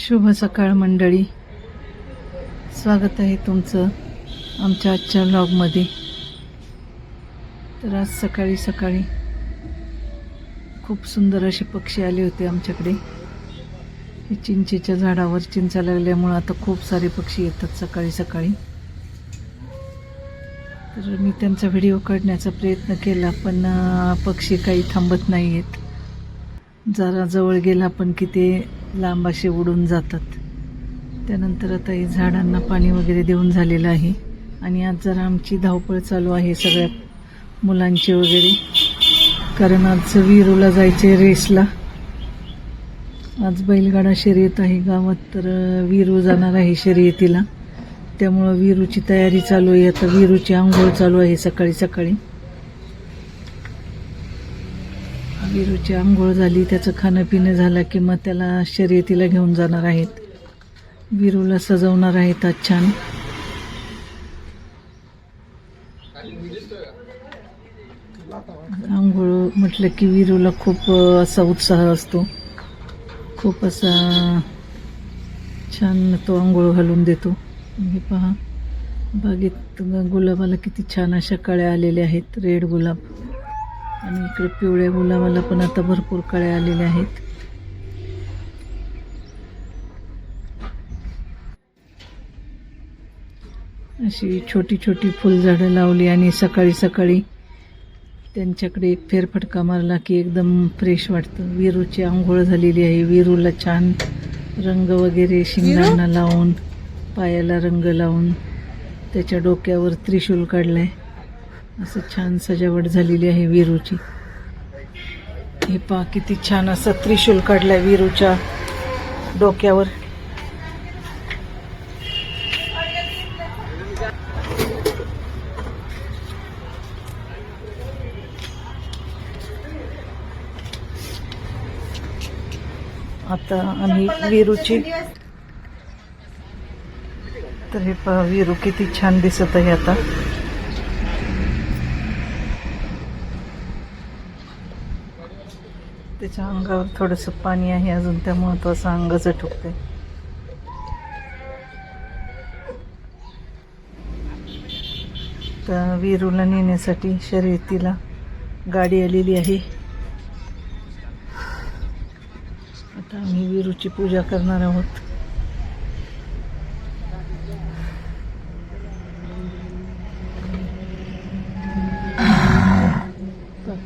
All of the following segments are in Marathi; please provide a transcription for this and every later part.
शुभ सकाळ मंडळी. स्वागत आहे तुमचं आमच्या आजच्या ब्लॉगमध्ये तर आज सकाळी सकाळी खूप सुंदर असे पक्षी आले होते आमच्याकडे. हे चिंचेच्या झाडावर चिंचा लागल्यामुळं आता खूप सारे पक्षी येतात सकाळी सकाळी. तर मी त्यांचा व्हिडिओ काढण्याचा प्रयत्न केला पण पक्षी काही थांबत नाही आहेत जरा जवळ गेला पण की ते लांब असे उडून जातात. त्यानंतर आता हे झाडांना पाणी वगैरे देऊन झालेलं आहे. आणि आज जरा आमची धावपळ चालू आहे सगळ्या मुलांची वगैरे. कारण आज विरूला जायचे रेसला. आज बैलगाडा शर्यत आहे गावात तर विरू जाणार आहे शर्यतीला. त्यामुळं विरूची तयारी चालू आहे. आता विरूची आंघोळ चालू आहे सकाळी सकाळी. विरूची आंघोळ झाली त्याचं खाणं पिणं झालं की मग त्याला शर्यतीला घेऊन जाणार आहेत. विरूला सजवणार आहेत आज छान. आंघोळ म्हटलं की विरूला खूप असा उत्साह असतो. खूप असा छान तो आंघोळ घालून देतो. हे पहा. बागेत गुलाबाला किती छान अशा कळ्या आलेल्या आहेत. रेड गुलाब. आणि इकडे पिवळ्या गुलाबाला पण आता भरपूर कळ्या आलेल्या आहेत. अशी छोटी छोटी फुलझाडं लावली आणि सकाळी सकाळी त्यांच्याकडे एक फेरफटका मारला की एकदम फ्रेश वाटतं. विरूची आंघोळ झालेली आहे. विरूला छान रंग वगैरे शिंगांना लावून पायाला रंग लावून त्याच्या डोक्यावर त्रिशूल काढलाय. असं छान सजावट झालेली आहे विरूची. हे पहा किती छान असं त्रिशूल काढलाय विरूच्या डोक्यावर. आता आम्ही विरूची तर हे पहा विरू किती छान दिसत आहे आता. त्याच्या अंगावर थोडस पाणी आहे अजून त्या तो अंगच ठुकते तर विरूला नेण्यासाठी शर्यतीला गाडी आलेली आहे. आता आम्ही विरूची पूजा करणार आहोत.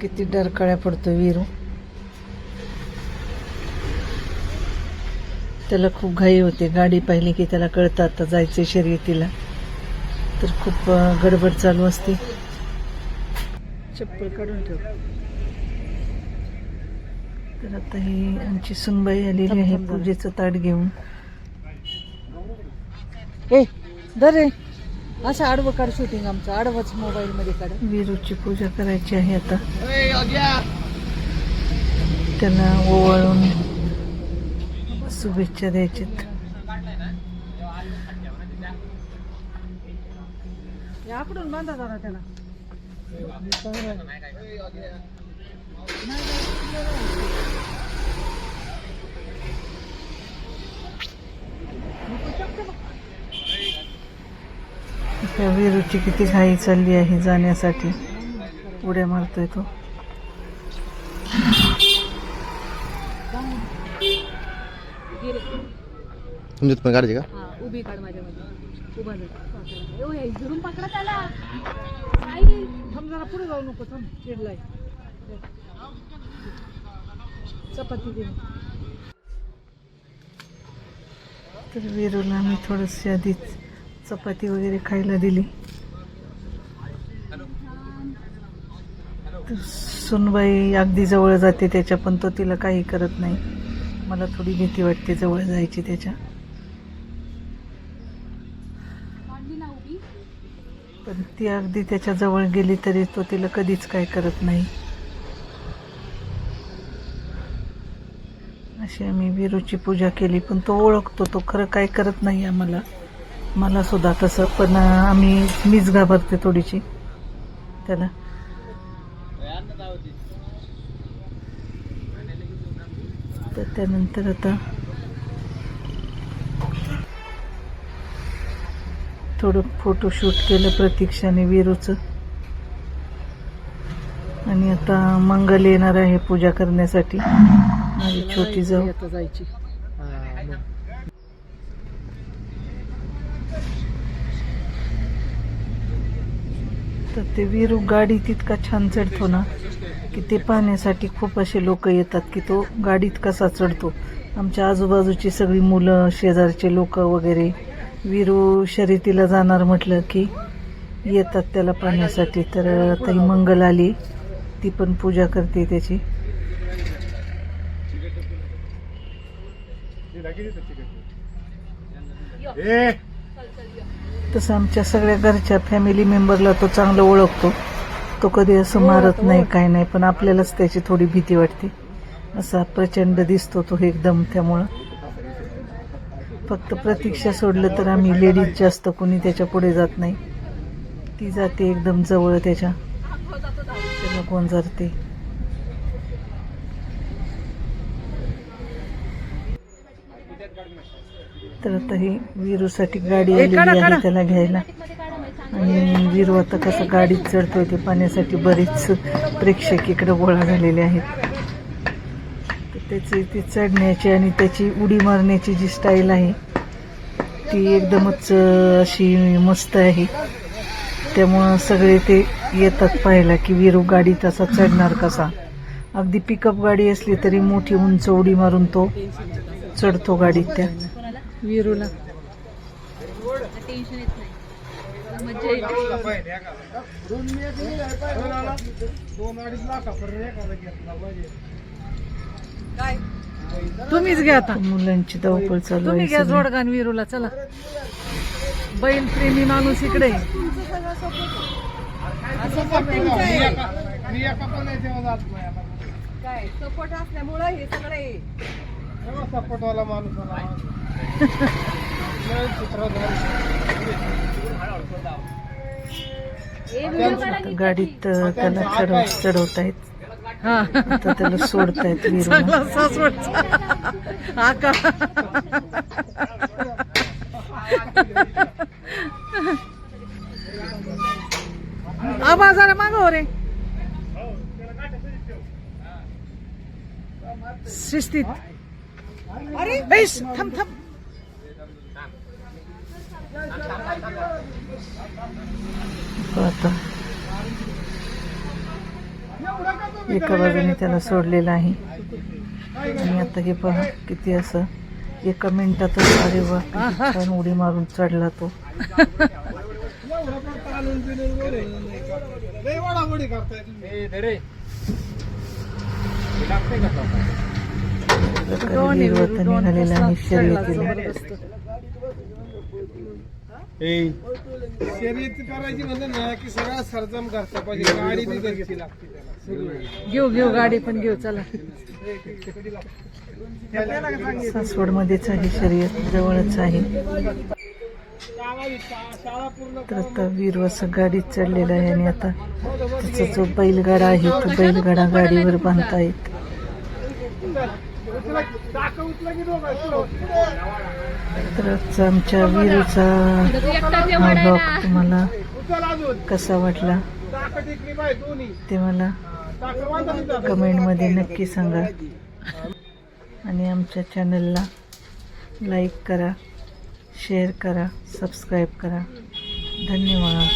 किती डरकाळ्या पडतो विरू. त्याला खूप घाई होते. गाडी पाहिली की त्याला कळतं आता जायचं शर्यतीला. तर खूप गडबड चालू असते. चप्पल काढून ठेव. तर आता ही आमची सुनबाई आलेली आहे पूजेचं ताट घेऊन. ए दर रे. असं आडवं काढ शूटिंग आमचं. आडवंच मोबाईल मध्ये काढ. विरूची पूजा करायची आहे आता. त्याला ओवाळून शुभेच्छा द्यायच्यात आकडून बांधा जरा त्याला. त्या विरूची किती घाई चालली आहे जाण्यासाठी. उड्या मारतोय तो. तुमच्यात पण काढायचे का? हा उभी काढ माझ्यामध्ये. उभा धरून पकडा त्याला. थांब जरा पुढे जाऊ नको थांब. चिडलाय चपाती दे. तर विरूला आम्ही थोडंशी आधीच चपाती वगैरे खायला दिली. तर सुनबाई अगदी जवळ जाते त्याच्या पण तो तिला काही करत नाही. मला थोडी भीती वाटते जवळ जायची त्याच्या पण ती अगदी त्याच्याजवळ गेली तरी तो तिला कधीच काय करत नाही. अशी आम्ही विरूची पूजा केली पण तो ओळखतो तो खरं काय करत नाही आम्हाला. मला सुद्धा तसं पण आम्ही मीच घाबरते थोडीशी. त्याला. तर त्यानंतर आता थोडं फोटोशूट केलं प्रतीक्षाने विरूचं. आणि आता मंगल येणार आहे पूजा करण्यासाठी. माझी छोटी जाऊ. जायची तर ते विरू गाडी तितका छान चढतो ना की ते पाहण्यासाठी खूप असे लोक येतात की तो गाडीत कसा चढतो. आमच्या आजूबाजूची सगळी मुलं शेजारचे लोक वगैरे विरू शर्यतीला जाणार म्हटलं की येतात त्याला पाहण्यासाठी. तर आता ही मंगल आली. ती पण पूजा करते त्याची. तसं आमच्या सगळ्या घरच्या फॅमिली मेंबरला तो चांगला ओळखतो. तो कधी असं मारत नाही काय नाही पण आपल्यालाच त्याची थोडी भीती वाटते. असा प्रचंड दिसतो तो एकदम त्यामुळं. फक्त प्रतीक्षा सोडलं तर आम्ही लेडीज जास्त कोणी त्याच्या पुढे जात नाही. ती जाते एकदम जवळ त्याच्या. त्याला कोण जरते? तर आता ही विरूसाठी गाडी आलेली आहे त्याला घ्यायला. आणि विरू आता कसं गाडीत चढतोय ते पाहण्यासाठी बरेच प्रेक्षक इकडे गोळा झालेले आहेत. त्याची ती चढण्याची आणि त्याची उडी मारण्याची जी स्टाईल आहे ती एकदमच अशी मस्त आहे. त्यामुळं सगळे ते येतात पाहायला की विरू गाडीत असा चढणार कसा. अगदी पिकअप गाडी असली तरी मोठी उंच उडी मारून तो चढतो गाडीत त्या. विरूला. तुम्हीच घ्या आता. मुलांची धावपळ चालू तुम्ही आहे घ्या सगळी. जोडगान विरूला चला. बैल प्रेमी माणूस इकडे. काय? सपोर्ट असल्यामुळं हे सगळे सपोर्टवाला माणूस गाडीत अं, त्याला चढव चढवतायत हा आता त्याला सोडतायत विरूला चांगला सासवडचा आका आबा जरा मागव रे. शिस्तीत अरे बैस थांब थांब. आता एका बाजूने त्याला सोडलेलं आहे. आणि आता हे पहा किती असं एका मिनिटातच अरे वा छान उडी मारून चढला तो. निघालेला आहे शर्यतीला. शर्यत करायची म्हणजे ना की सगळा सरजम करता पाहिजे गाडी बी घ्यायची लागते त्याला. घेऊ घेऊ गाडी पण घेऊ चला. सासवडमध्येच आहे शर्यत जवळच आहे. तर आता वीरवास गाडीत चढलेला आहे आणि आता त्याचा जो बैलगाडा आहे तो बैलगाडा गाडीवर बांधतायत. तर आमच्या वीरूचा हा ब्लॉग तुम्हाला कसा वाटला ते मला कमेंटमध्ये नक्की सांगा. आणि आमच्या चॅनलला लाईक करा शेअर करा सबस्क्राईब करा. धन्यवाद.